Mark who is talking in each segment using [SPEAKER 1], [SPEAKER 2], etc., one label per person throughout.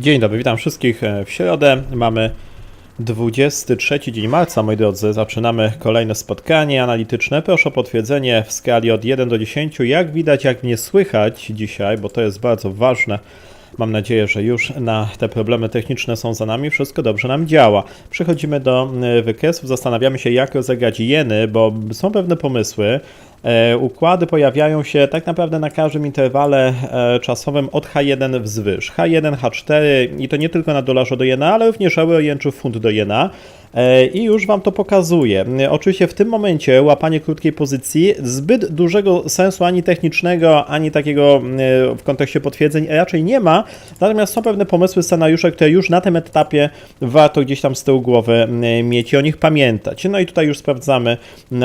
[SPEAKER 1] Dzień dobry, witam wszystkich e, w środę. Mamy 23 dzień marca, moi drodzy. Zaczynamy kolejne spotkanie analityczne. Proszę o potwierdzenie w skali od 1 do 10. Jak widać, jak mnie słychać dzisiaj, bo to jest bardzo ważne. Mam nadzieję, że już na te problemy techniczne są za nami, wszystko dobrze nam działa. Przechodzimy do e, wykresów, zastanawiamy się, jak rozegrać jeny, bo są pewne pomysły. E, Układy pojawiają się tak naprawdę na każdym interwale e, czasowym od H1 wzwyż. H1, H4 i to nie tylko na dolarze do jena, ale również euro, jen czy funt do jena. E, I już Wam to pokazuję. E, Oczywiście w tym momencie łapanie krótkiej pozycji zbyt dużego sensu ani technicznego, ani takiego e, w kontekście potwierdzeń raczej nie ma. Natomiast są pewne pomysły, scenariusze, które już na tym etapie warto gdzieś tam z tyłu głowy mieć i o nich pamiętać. No i tutaj już sprawdzamy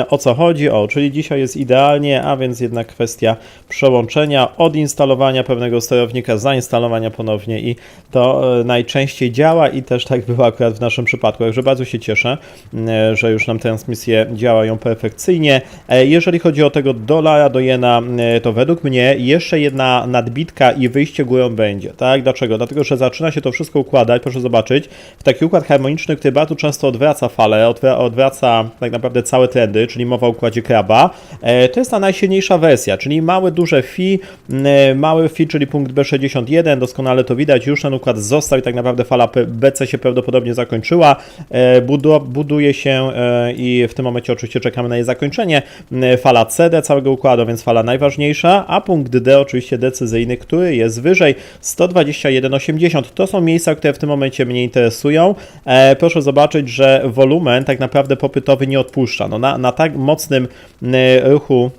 [SPEAKER 1] o co chodzi. O, czyli dzisiaj jest idealnie, a więc jednak kwestia przełączenia, odinstalowania pewnego sterownika, zainstalowania ponownie i to najczęściej działa i też tak było akurat w naszym przypadku. Także bardzo się cieszę, e, że już nam transmisje działają perfekcyjnie. E, Jeżeli chodzi o tego dolara do jena, e, to według mnie jeszcze jedna nadbitka i wyjście górą będzie. Tak? Dlaczego? Dlatego, że zaczyna się to wszystko układać, proszę zobaczyć, w taki układ harmoniczny, który bardzo często odwraca falę, odwra- odwraca tak naprawdę całe trendy, czyli mowa o układzie kraba. To jest ta najsilniejsza wersja, czyli małe, duże fi, mały fi, czyli punkt B61, doskonale to widać, już ten układ został i tak naprawdę fala BC się prawdopodobnie zakończyła. E, budu- buduje się e, i w tym momencie oczywiście czekamy na jej zakończenie. M, Fala CD całego układu, więc fala najważniejsza, a punkt D oczywiście decyzyjny, który jest wyżej 121,80. To są miejsca, które w tym momencie mnie interesują. E, proszę zobaczyć, że wolumen tak naprawdę popytowy nie odpuszcza. No na, na tak mocnym ruchu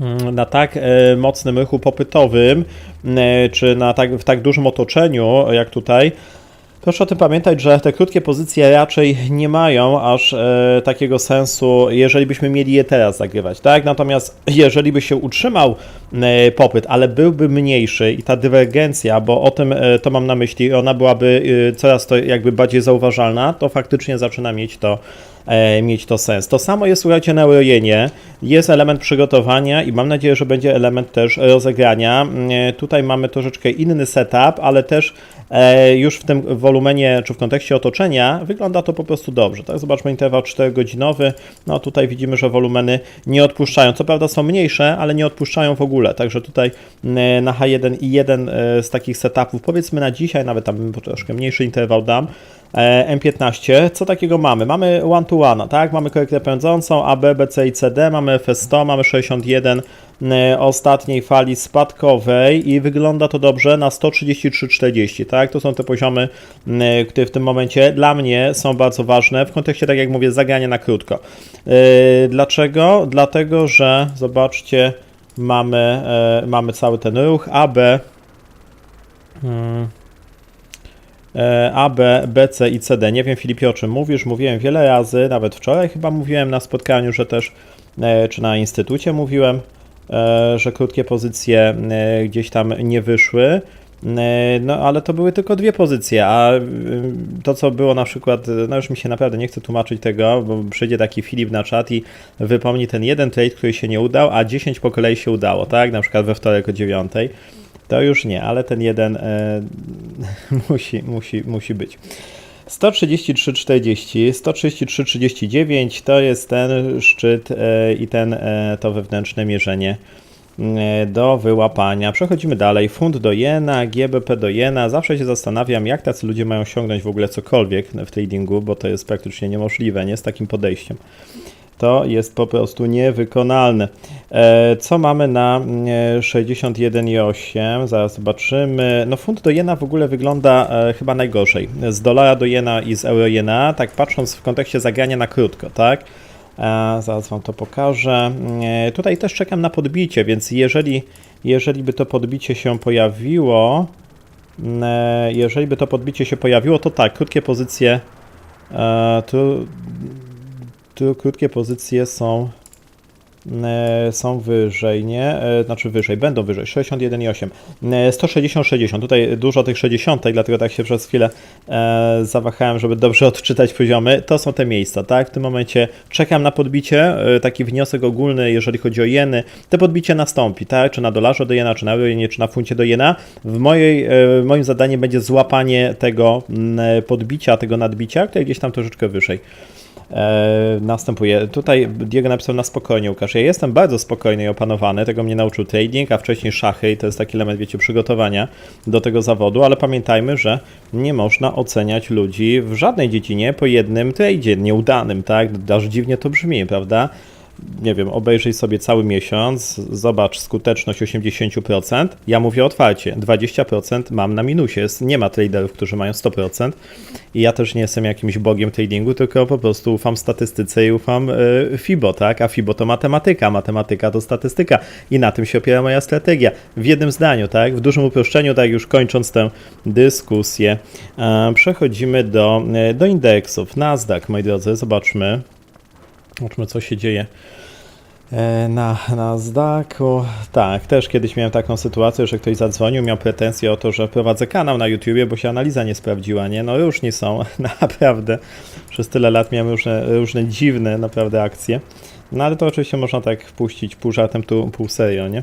[SPEAKER 1] mm, na tak e, mocnym ruchu popytowym, e, czy na tak, w tak dużym otoczeniu jak tutaj, Proszę o tym pamiętać, że te krótkie pozycje raczej nie mają aż e, takiego sensu, jeżeli byśmy mieli je teraz zagrywać, tak? Natomiast jeżeli by się utrzymał e, popyt, ale byłby mniejszy i ta dywergencja, bo o tym e, to mam na myśli, ona byłaby e, coraz to jakby bardziej zauważalna, to faktycznie zaczyna mieć to mieć to sens. To samo jest, słuchajcie, na Eurojenie. Jest element przygotowania i mam nadzieję, że będzie element też rozegrania. E, Tutaj mamy troszeczkę inny setup, ale też e, już w tym wolumenie, czy w kontekście otoczenia wygląda to po prostu dobrze. Tak, zobaczmy interwał 4-godzinowy. No tutaj widzimy, że wolumeny nie odpuszczają. Co prawda są mniejsze, ale nie odpuszczają w ogóle. Także tutaj e, na H1 i jeden e, z takich setupów, powiedzmy na dzisiaj, nawet tam troszkę mniejszy interwał dam, E, M15. Co takiego mamy? Mamy one to one, tak? Mamy korektę pędzącą, AB, BC i CD, mamy FS100, mamy 61 e, ostatniej fali spadkowej i wygląda to dobrze na 133,40, tak? To są te poziomy, e, które w tym momencie dla mnie są bardzo ważne w kontekście, tak jak mówię, zagrania na krótko. E, Dlaczego? Dlatego, że zobaczcie, mamy, e, mamy cały ten ruch AB. Hmm. E, A, B, B, C i CD. Nie wiem, Filipie, o czym mówisz. Mówiłem wiele razy, nawet wczoraj chyba mówiłem na spotkaniu, że też, e, czy na instytucie mówiłem, e, że krótkie pozycje gdzieś tam nie wyszły. No, ale to były tylko dwie pozycje, a to, co było na przykład, no już mi się naprawdę nie chce tłumaczyć tego, bo przyjdzie taki Filip na czat i wypomni ten jeden trade, który się nie udał, a 10 po kolei się udało, tak? Na przykład we wtorek o 9. To już nie, ale ten jeden e, musi, musi, musi być. 133,40, 133,39 to jest ten szczyt e, i ten, e, to wewnętrzne mierzenie e, do wyłapania. Przechodzimy dalej. Funt do jena, GBP do jena. Zawsze się zastanawiam, jak tacy ludzie mają osiągnąć w ogóle cokolwiek w tradingu, bo to jest praktycznie niemożliwe, nie z takim podejściem. To jest po prostu niewykonalne. E, Co mamy na e, 61,8? Zaraz zobaczymy. No funt do jena w ogóle wygląda e, chyba najgorzej. Z dolara do jena i z euro jena, tak patrząc w kontekście zagrania na krótko, tak? E, Zaraz Wam to pokażę. Tutaj też czekam na podbicie, więc jeżeli, jeżeli by to podbicie się pojawiło, e, jeżeli by to podbicie się pojawiło, to tak, krótkie pozycje tu tu krótkie pozycje są e, są wyżej, nie? E, Znaczy wyżej, będą wyżej, 61,8. E, 160, 60. Tutaj dużo tych 60, dlatego tak się przez chwilę e, zawahałem, żeby dobrze odczytać poziomy. To są te miejsca, tak? W tym momencie czekam na podbicie, e, taki wniosek ogólny, jeżeli chodzi o jeny. Te podbicie nastąpi, tak? Czy na dolarze do jena, czy na jenie, czy na funcie do jena. W mojej, e, moim zadaniem będzie złapanie tego mm, podbicia, tego nadbicia, które gdzieś tam troszeczkę wyżej e, następuje. Tutaj Diego napisał na spokojnie, Łukasz. Ja jestem bardzo spokojny i opanowany, tego mnie nauczył trading, a wcześniej szachy i to jest taki element, wiecie, przygotowania do tego zawodu, ale pamiętajmy, że nie można oceniać ludzi w żadnej dziedzinie po jednym tradzie nieudanym, tak? Aż dziwnie to brzmi, prawda? Nie wiem, obejrzyj sobie cały miesiąc, zobacz skuteczność 80%. Ja mówię otwarcie, 20% mam na minusie. Nie ma traderów, którzy mają 100%. I ja też nie jestem jakimś bogiem tradingu, tylko po prostu ufam statystyce i ufam y, FIBO, tak? A FIBO to matematyka, matematyka to statystyka. I na tym się opiera moja strategia. W jednym zdaniu, tak? W dużym uproszczeniu, tak już kończąc tę dyskusję, e, przechodzimy do, e, do indeksów. Nasdaq, moi drodzy, zobaczmy. Zobaczmy, co się dzieje e, na Nasdaqu. Tak, też kiedyś miałem taką sytuację, że ktoś zadzwonił, miał pretensje o to, że prowadzę kanał na YouTubie, bo się analiza nie sprawdziła, nie? No różni są, naprawdę. Przez tyle lat miałem różne, różne dziwne naprawdę akcje. No ale to oczywiście można tak wpuścić pół żartem, tu pół serio, nie?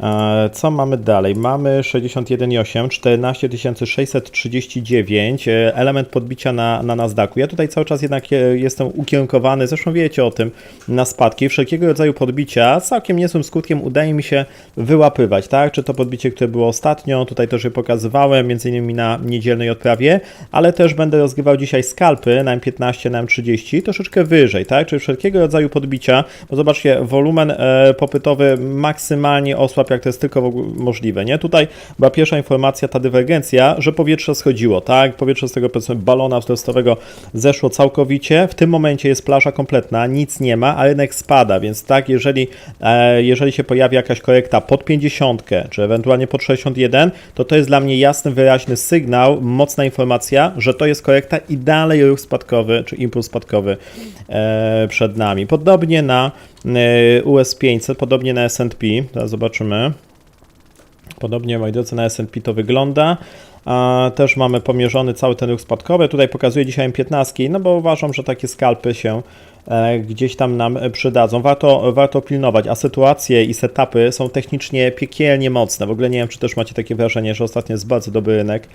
[SPEAKER 1] E, Co mamy dalej? Mamy 61,8, 14 639, e, element podbicia na, na Nasdaqu. Ja tutaj cały czas jednak e, jestem ukierunkowany, zresztą wiecie o tym, na spadki. Wszelkiego rodzaju podbicia całkiem niezłym skutkiem udaje mi się wyłapywać, tak? Czy to podbicie, które było ostatnio, tutaj też je pokazywałem, między innymi na niedzielnej odprawie, ale też będę rozgrywał dzisiaj skalpy na M15, na M30, troszeczkę wyżej, tak? Czyli wszelkiego rodzaju podbicia, bo zobaczcie, wolumen e, popytowy maksymalnie osłabł, jak to jest tylko możliwe, nie? Tutaj była pierwsza informacja, ta dywergencja, że powietrze schodziło, tak? Powietrze z tego balona wzrostowego zeszło całkowicie. W tym momencie jest plaża kompletna, nic nie ma, a rynek spada, więc tak, jeżeli, e, jeżeli się pojawi jakaś korekta pod 50, czy ewentualnie pod 61, to to jest dla mnie jasny, wyraźny sygnał, mocna informacja, że to jest korekta i dalej ruch spadkowy, czy impuls spadkowy e, przed nami. Podobnie na e, US 500, podobnie na S&P, teraz zobaczymy. Podobnie, moi drodzy, na S&P to wygląda. A też mamy pomierzony cały ten ruch spadkowy. Tutaj pokazuję dzisiaj M15, no bo uważam, że takie skalpy się e, gdzieś tam nam przydadzą. Warto, warto pilnować, a sytuacje i setupy są technicznie piekielnie mocne. W ogóle nie wiem, czy też macie takie wrażenie, że ostatnio jest bardzo dobry rynek,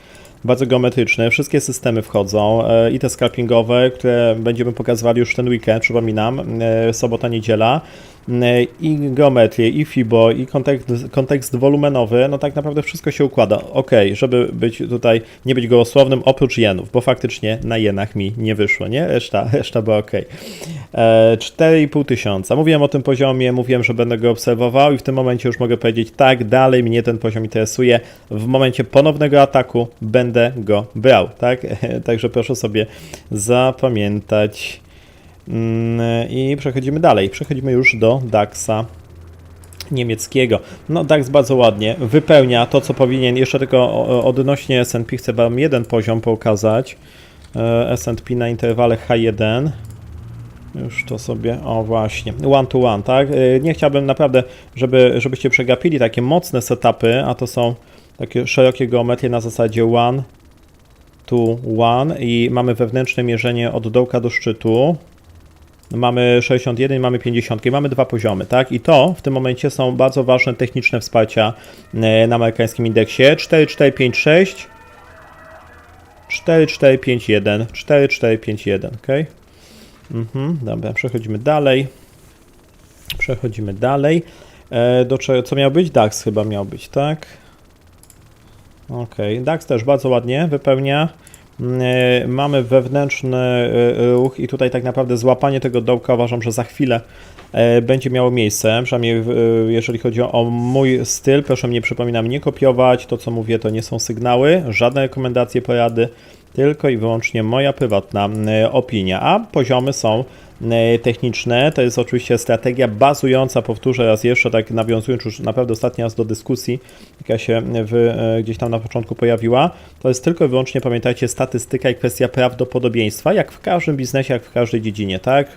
[SPEAKER 1] bardzo geometryczny. Wszystkie systemy wchodzą e, i te scalpingowe, które będziemy pokazywali już ten weekend, przypominam, e, sobota, niedziela i geometrię, i FIBO, i kontekst, kontekst wolumenowy, no tak naprawdę wszystko się układa. Ok, żeby być tutaj, nie być gołosłownym, oprócz jenów, bo faktycznie na jenach mi nie wyszło, nie? Reszta, reszta była ok. E, 4,5 tysiąca. Mówiłem o tym poziomie, mówiłem, że będę go obserwował i w tym momencie już mogę powiedzieć, tak, dalej mnie ten poziom interesuje. W momencie ponownego ataku będę go brał, tak? Także proszę sobie zapamiętać. Mm, I przechodzimy dalej. Przechodzimy już do DAX-a niemieckiego. No DAX bardzo ładnie wypełnia to, co powinien. Jeszcze tylko odnośnie S&P chcę Wam jeden poziom pokazać. E, S&P na interwale H1. Już to sobie, o właśnie, one to one, tak? E, Nie chciałbym naprawdę, żeby, żebyście przegapili takie mocne setupy, a to są takie szerokie geometrie na zasadzie one to one i mamy wewnętrzne mierzenie od dołka do szczytu. Mamy 61 i mamy 50 i mamy dwa poziomy, tak? I to w tym momencie są bardzo ważne techniczne wsparcia e, na amerykańskim indeksie 4456 4451 4451, ok? Mhm, dobra, przechodzimy dalej. Przechodzimy dalej. E, do czego, co miał być? DAX chyba miał być, tak? Ok, DAX też bardzo ładnie wypełnia. E, Mamy wewnętrzny e, ruch i tutaj tak naprawdę złapanie tego dołka uważam, że za chwilę e, będzie miało miejsce. Przynajmniej e, jeżeli chodzi o mój styl, proszę mnie przypominam nie kopiować. To co mówię to nie są sygnały, żadne rekomendacje, porady. tylko i wyłącznie moja prywatna e, opinia, a poziomy są e, techniczne. To jest oczywiście strategia bazująca, powtórzę raz jeszcze, tak nawiązując już naprawdę ostatni raz do dyskusji, jaka się w, e, gdzieś tam na początku pojawiła. To jest tylko i wyłącznie, pamiętajcie, statystyka i kwestia prawdopodobieństwa, jak w każdym biznesie, jak w każdej dziedzinie, tak?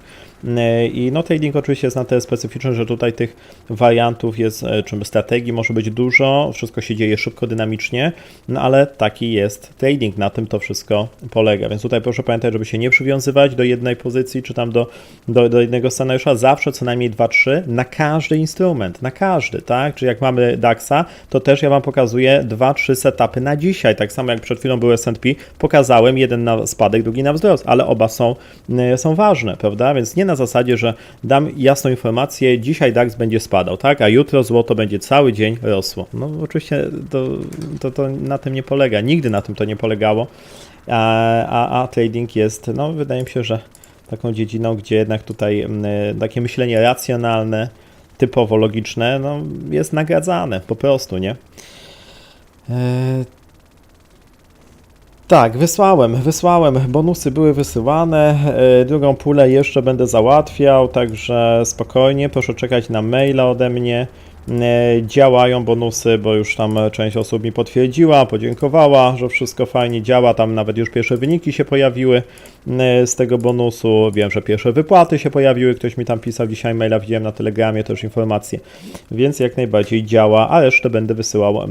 [SPEAKER 1] E, I no trading oczywiście jest na tyle specyficzny, że tutaj tych wariantów jest, e, czym strategii może być dużo, wszystko się dzieje szybko, dynamicznie, no ale taki jest trading, na tym to wszystko polega. Więc tutaj proszę pamiętać, żeby się nie przywiązywać do jednej pozycji, czy tam do, do, do jednego scenariusza, zawsze co najmniej 2-3 na każdy instrument, na każdy, tak? Czyli jak mamy DAX-a, to też ja Wam pokazuję 2-3 setupy na dzisiaj, tak samo jak przed chwilą był S&P, pokazałem jeden na spadek, drugi na wzrost, ale oba są, e, są ważne, prawda? Więc nie na zasadzie, że dam jasną informację, dzisiaj DAX będzie spadał, tak, a jutro złoto będzie cały dzień rosło. No oczywiście to, to, to na tym nie polega, nigdy na tym to nie polegało, a, a, a trading jest, no wydaje mi się, że taką dziedziną, gdzie jednak tutaj m, takie myślenie racjonalne, typowo logiczne, no, jest nagradzane po prostu, nie? E, tak, wysłałem, wysłałem. Bonusy były wysyłane. e, Drugą pulę jeszcze będę załatwiał, także spokojnie, proszę czekać na maila ode mnie. E, Działają bonusy, bo już tam część osób mi potwierdziła, podziękowała, że wszystko fajnie działa. Tam nawet już pierwsze wyniki się pojawiły e, z tego bonusu. Wiem, że pierwsze wypłaty się pojawiły. Ktoś mi tam pisał dzisiaj maila, widziałem na Telegramie też informacje. Więc jak najbardziej działa, a resztę będę wysyłał e,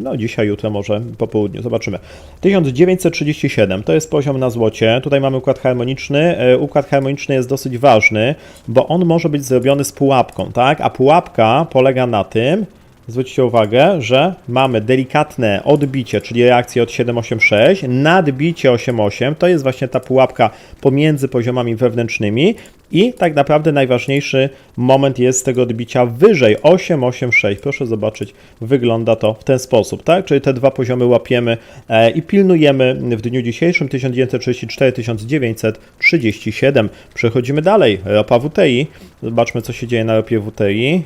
[SPEAKER 1] no dzisiaj, jutro, może po południu. Zobaczymy. 1937 to jest poziom na złocie. Tutaj mamy układ harmoniczny. Układ harmoniczny jest dosyć ważny, bo on może być zrobiony z pułapką, tak? A pułapka polega na tym, zwróćcie uwagę, że mamy delikatne odbicie, czyli reakcję od 786, nadbicie 88, to jest właśnie ta pułapka pomiędzy poziomami wewnętrznymi i tak naprawdę najważniejszy moment jest tego odbicia wyżej 886. Proszę zobaczyć, wygląda to w ten sposób, tak? Czyli te dwa poziomy łapiemy e, i pilnujemy w dniu dzisiejszym 1934-1937. Przechodzimy dalej. Ropa WTI. Zobaczmy, co się dzieje na ropie WTI.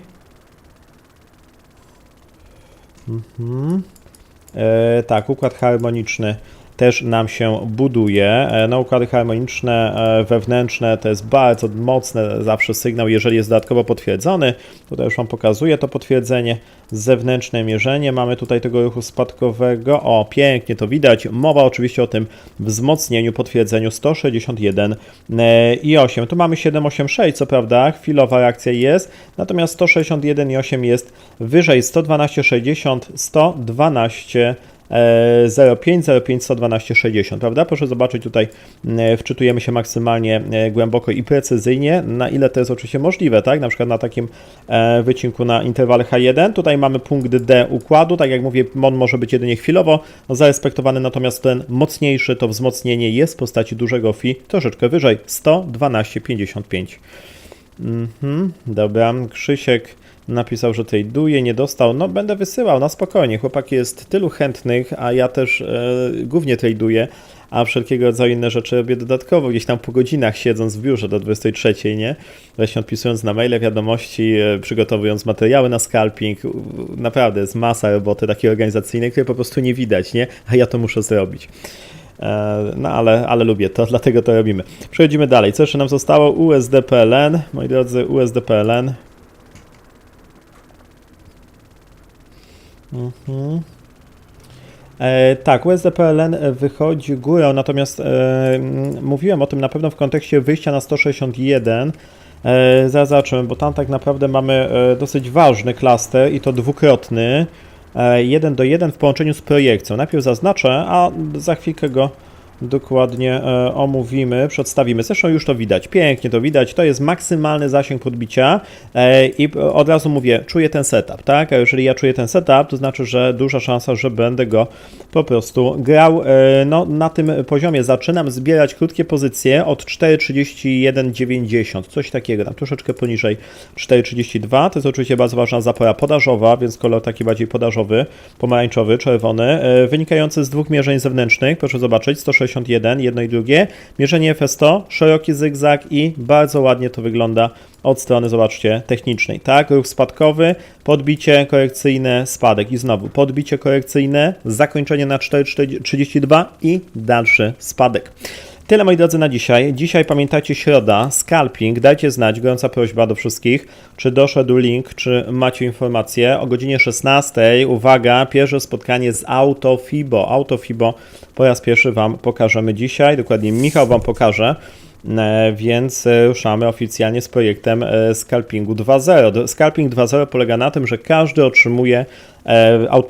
[SPEAKER 1] E, tak, układ harmoniczny też nam się buduje. No, układy harmoniczne e, wewnętrzne to jest bardzo mocny zawsze sygnał, jeżeli jest dodatkowo potwierdzony. Tutaj już Wam pokazuję to potwierdzenie. Zewnętrzne mierzenie. Mamy tutaj tego ruchu spadkowego. O, pięknie to widać. Mowa oczywiście o tym wzmocnieniu, potwierdzeniu 161 e, i 8. Tu mamy 786, co prawda, chwilowa reakcja jest, natomiast 161 i 8 jest wyżej 112,60, 112 e, 05, 05, 112, 60, prawda? Proszę zobaczyć tutaj, e, wczytujemy się maksymalnie e, głęboko i precyzyjnie, na ile to jest oczywiście możliwe, tak? Na przykład na takim e, wycinku na interwale H1, tutaj mamy punkt D układu, tak jak mówię, on może być jedynie chwilowo zarespektowany, natomiast ten mocniejszy, to wzmocnienie jest w postaci dużego fi, troszeczkę wyżej, 112,55. Mhm, dobra, Krzysiek napisał, że traduje, nie dostał. No, będę wysyłał, na spokojnie. Chłopak jest tylu chętnych, a ja też e, głównie traduję, a wszelkiego rodzaju inne rzeczy robię dodatkowo, gdzieś tam po godzinach siedząc w biurze do 23, nie? Właśnie odpisując na maile wiadomości, e, przygotowując materiały na scalping. Naprawdę jest masa roboty takiej organizacyjnej, której po prostu nie widać, nie? A ja to muszę zrobić. E, No ale, ale lubię to, dlatego to robimy. Przechodzimy dalej. Co jeszcze nam zostało? USD-PLN. Moi drodzy, USD-PLN. Mhm. E, tak, USD-PLN wychodzi górą, natomiast e, mówiłem o tym na pewno w kontekście wyjścia na 161. E, zobaczymy, bo tam tak naprawdę mamy e, dosyć ważny klaster i to dwukrotny. E, 1 do 1 w połączeniu z projekcją. Najpierw zaznaczę, a za chwilkę go dokładnie e, omówimy, przedstawimy. Zresztą już to widać, pięknie to widać. To jest maksymalny zasięg podbicia e, i od razu mówię, czuję ten setup, tak? A jeżeli ja czuję ten setup, to znaczy, że duża szansa, że będę go po prostu grał e, no, na tym poziomie. Zaczynam zbierać krótkie pozycje od 4,31,90, coś takiego, tam troszeczkę poniżej 4,32. To jest oczywiście bardzo ważna zapora podażowa, więc kolor taki bardziej podażowy, pomarańczowy, czerwony, wynikający z dwóch mierzeń zewnętrznych. Proszę zobaczyć, 161 81, jedno i drugie. Mierzenie FS100, szeroki zygzak i bardzo ładnie to wygląda od strony, zobaczcie, technicznej. Tak, ruch spadkowy, podbicie korekcyjne, spadek i znowu podbicie korekcyjne, zakończenie na 4,32 i dalszy spadek. Tyle moi drodzy na dzisiaj. Dzisiaj pamiętajcie środa, scalping. Dajcie znać, gorąca prośba do wszystkich, czy doszedł link, czy macie informacje. O godzinie 16, uwaga, pierwsze spotkanie z Autofibo. Autofibo po raz pierwszy Wam pokażemy dzisiaj, dokładnie Michał Wam pokaże. E, Więc e, ruszamy oficjalnie z projektem e, Scalpingu 2.0. Scalping 2.0 polega na tym, że każdy otrzymuje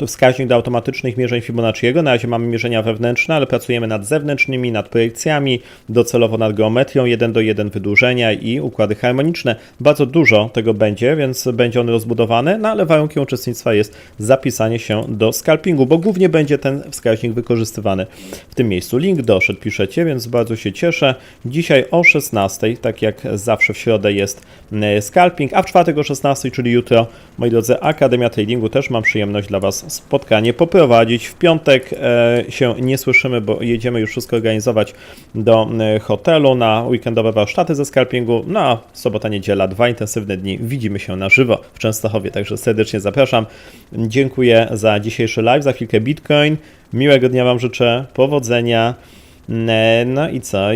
[SPEAKER 1] wskaźnik do automatycznych mierzeń Fibonacciego. Na razie mamy mierzenia wewnętrzne, ale pracujemy nad zewnętrznymi, nad projekcjami, docelowo nad geometrią 1 do 1 wydłużenia i układy harmoniczne. Bardzo dużo tego będzie, więc będzie on rozbudowany, no ale warunkiem uczestnictwa jest zapisanie się do scalpingu, bo głównie będzie ten wskaźnik wykorzystywany w tym miejscu. Link doszedł, piszecie, więc bardzo się cieszę. Dzisiaj o 16, tak jak zawsze w środę jest e, scalping, a w czwartek o 16, czyli jutro, moi drodzy, Akademia Tradingu też mam przyjemność dla Was spotkanie poprowadzić. W piątek e, się nie słyszymy, bo jedziemy już wszystko organizować do e, hotelu na weekendowe warsztaty ze scalpingu. No a sobota, niedziela, dwa intensywne dni. Widzimy się na żywo w Częstochowie, także serdecznie zapraszam. Dziękuję za dzisiejszy live, za chwilkę Bitcoin. Miłego dnia Wam życzę, powodzenia. E, No i co?